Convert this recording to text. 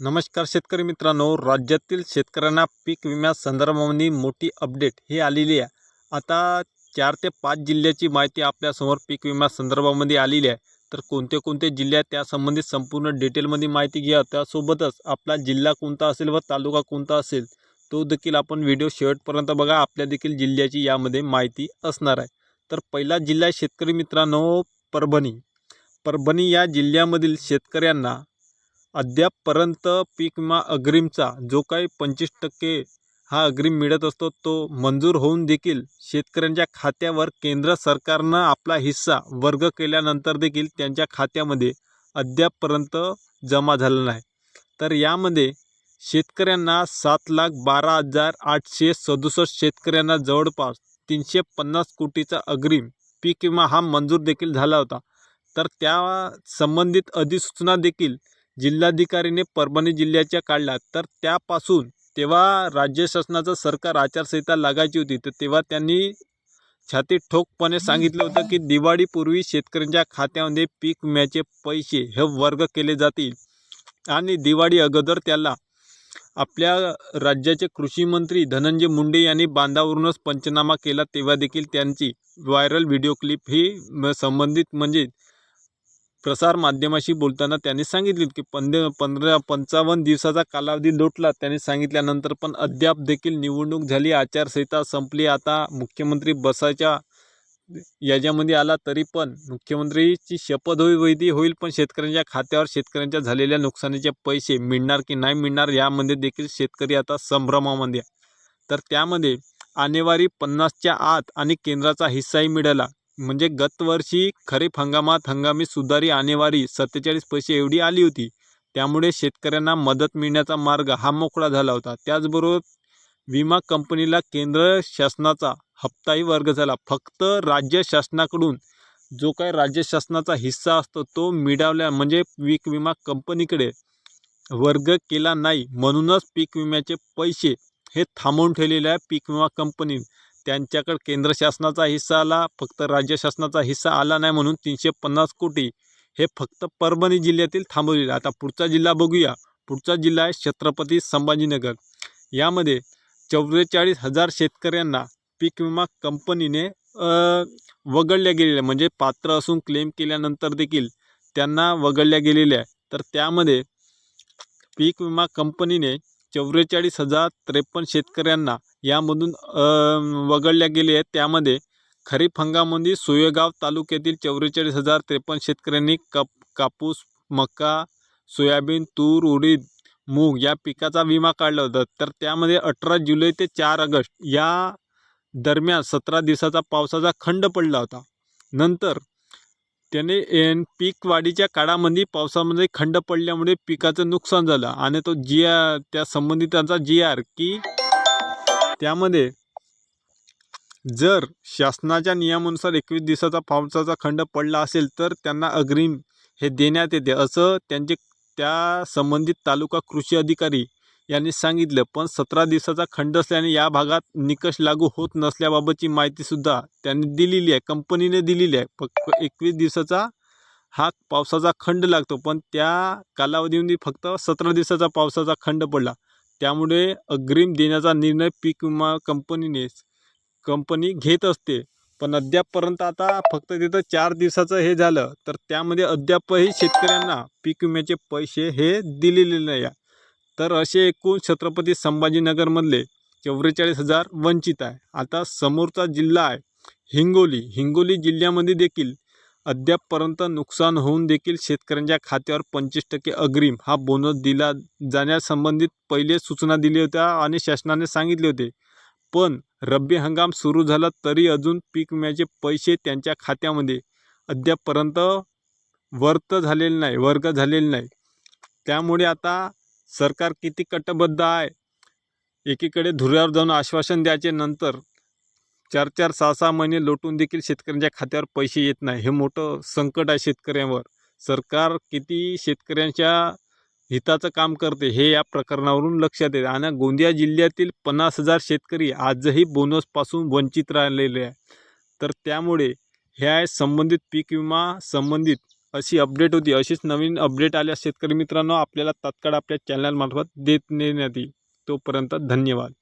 नमस्कार शेतकरी मित्रांनो राज्यातील शेतकऱ्यांना पीक विम्या संदर्भामध्ये मोठी अपडेट ही आलेली आहे. आता चार ते पाच जिल्ह्याची माहिती आपल्यासमोर पीक विमा संदर्भामध्ये आलेली आहे. तर कोणते कोणते जिल्हे आहेत त्यासंबंधित संपूर्ण डिटेलमध्ये माहिती घ्या. त्यासोबतच आपला जिल्हा कोणता असेल व तालुका कोणता असेल तो देखील आपण व्हिडिओ शेवटपर्यंत बघा. आपल्या देखील जिल्ह्याची यामध्ये माहिती असणार आहे. तर पहिला जिल्हा आहे शेतकरी मित्रांनो परभणी. परभणी या जिल्ह्यामधील शेतकऱ्यांना अद्यापपर्यंत पीक विमा अग्रिमचा जो काही पंचवीस टक्के हा अग्रिम मिळत असतो तो मंजूर होऊन देखील शेतकऱ्यांच्या खात्यावर केंद्र सरकारनं आपला हिस्सा वर्ग केल्यानंतर देखील त्यांच्या खात्यामध्ये अद्यापपर्यंत जमा झाला नाही. तर यामध्ये शेतकऱ्यांना सात लाख बारा हजार आठशे सदुसष्ट शेतकऱ्यांना जवळपास तीनशे पन्नास कोटीचा अग्रिम पीक विमा हा मंजूर देखील झाला होता. तर त्या संबंधित अधिसूचना देखील जिल्हाधिकारीने परभणी जिल्ह्याच्या काढला. तर त्यापासून तेव्हा राज्य शासनाचं सरकार आचारसंहिता लागायची होती. तर तेव्हा त्यांनी छाती ठोकपणे सांगितलं होतं की दिवाळीपूर्वी शेतकऱ्यांच्या खात्यामध्ये पीक विम्याचे पैसे हे वर्ग केले जातील. आणि दिवाळी अगोदर त्याला आपल्या राज्याचे कृषी मंत्री धनंजय मुंडे यांनी बांधावरूनच पंचनामा केला. तेव्हा देखील त्यांची व्हायरल व्हिडिओ क्लिप ही संबंधित म्हणजे प्रसार माध्यमाशी बोलताना त्यांनी सांगितले की पंध पंधरा पंचावन्न दिवसाचा कालावधी लोटला. त्यांनी सांगितल्यानंतर पण अद्याप देखील निवडणूक झाली. आचारसंहिता संपली. आता मुख्यमंत्री बसायच्या याच्यामध्ये आला तरी पण मुख्यमंत्रीची शपथ होई वैधी होईल पण शेतकऱ्यांच्या खात्यावर शेतकऱ्यांच्या झालेल्या नुकसानीचे पैसे मिळणार की नाही मिळणार यामध्ये देखील शेतकरी आता संभ्रमामध्ये तर त्यामध्ये आणेवारी पन्नासच्या आत आणि केंद्राचा हिस्साही मिळाला. म्हणजे गतवर्षी खरीप हंगामात हंगामी सुधारी आणेवारी सत्तेचाळीस पैसे एवढी आली होती. त्यामुळे शेतकऱ्यांना मदत मिळण्याचा मार्ग हा मोकळा झाला होता. त्याचबरोबर विमा कंपनीला केंद्र शासनाचा हप्ताही वर्ग झाला. फक्त राज्य शासनाकडून जो काही राज्य शासनाचा हिस्सा असतो तो मिळवल्या म्हणजे पीक विमा कंपनीकडे वर्ग केला नाही. म्हणूनच पीक विम्याचे पैसे हे थांबवून ठेवलेले आहे पीक विमा कंपनी. त्यांच्याकडे केंद्र शासनाचा हिस्सा आला फक्त राज्य शासनाचा हिस्सा आला नाही म्हणून तीनशे पन्नास कोटी हे फक्त परभणी जिल्ह्यातील थांबवलेलं. आहे. आता पुढचा जिल्हा बघूया. पुढचा जिल्हा आहे छत्रपती संभाजीनगर. यामध्ये चौवेचाळीस हजार शेतकऱ्यांना पीक विमा कंपनीने वगळल्या गेलेल्या म्हणजे पात्र असून क्लेम केल्यानंतर देखील त्यांना वगळल्या गेलेल्या आहे तर त्यामध्ये पीक विमा कंपनीने चौवेचाळीस हजार त्रेपन्न शेतकऱ्यांना यामधून वगळल्या गेले आहेत. त्यामध्ये खरीप हंगामामध्ये सोयगाव तालुक्यातील चौवेचाळीस हजार त्रेपन्न शेतकऱ्यांनी कप कापूस मका सोयाबीन तूर उडीद मूग या पिकाचा विमा काढला होता. तर त्यामध्ये अठरा जुलै ते चार ऑगस्ट या दरम्यान सतरा दिवसाचा पावसाचा खंड पडला होता. नंतर त्याने एन पीक वाढीच्या काळामध्ये पावसामध्ये खंड पडल्यामुळे पिकाचं नुकसान झालं आणि तो जी आर त्या संबंधितांचा जी आर की त्यामध्ये जर शासनाच्या नियमानुसार एकवीस दिवसाचा पावसाचा खंड पडला असेल तर त्यांना अग्रिम हे देण्यात येते. असं त्यांचे त्या संबंधित तालुका कृषी अधिकारी यांनी सांगितलं पण सतरा दिवसाचा खंड असल्याने या भागात निकष लागू होत नसल्याबाबतची माहितीसुद्धा त्यांनी दिलेली आहे कंपनीने दिलेली आहे. फक्त एकवीस दिवसाचा हा पावसाचा खंड लागतो पण त्या कालावधीमध्ये फक्त सतरा दिवसाचा पावसाचा खंड पडला. त्यामुळे अग्रिम देण्याचा निर्णय पीक विमा कंपनीने कंपनी घेत असते. पण अद्यापपर्यंत आता फक्त तिथं चार दिवसाचं हे झालं तर त्यामध्ये अद्यापही शेतकऱ्यांना पीक विम्याचे पैसे हे दिलेले नाही आहे. तर असे एकूण छत्रपती संभाजीनगरमधले चव्वेचाळीस हजार वंचित आहे. आता समोरचा जिल्हा आहे हिंगोली. हिंगोली जिल्ह्यामध्ये देखील अद्यापपर्यंत नुकसान होऊन देखील शेतकऱ्यांच्या खात्यावर पंचवीस टक्के अग्रिम हा बोनस दिला जाण्यासंबंधित पहिले सूचना दिली होत्या आणि शासनाने सांगितले होते. पण रब्बी हंगाम सुरू झाला तरी अजून पीक विम्याचे पैसे त्यांच्या खात्यामध्ये अद्यापपर्यंत वर्त झालेले नाही वर्ग झालेले नाही. त्यामुळे आता सरकार किती कटबद्ध आहे? एकीकडे धुऱ्यावर जाऊन आश्वासन द्यायचे नंतर चार चार सहा सहा महिने लोटून देखील शेतकऱ्यांच्या खात्यावर पैसे येत नाही. हे मोठं संकट आहे शेतकऱ्यांवर. सरकार किती शेतकऱ्यांच्या हिताचं काम करते हे या प्रकरणावरून लक्षात येते. आणि गोंदिया जिल्ह्यातील पन्नास हजार शेतकरी आजही बोनसपासून वंचित राहिलेले आहे. तर त्यामुळे हे आहे संबंधित पीक विमा संबंधित अशी अपडेट होती. अशीच नवीन अपडेट आल्या. शेतकरी मित्रांनो आपल्याला तात्काळ आपल्या चॅनलमार्फत देत नेण्यात येईल तोपर्यंत धन्यवाद.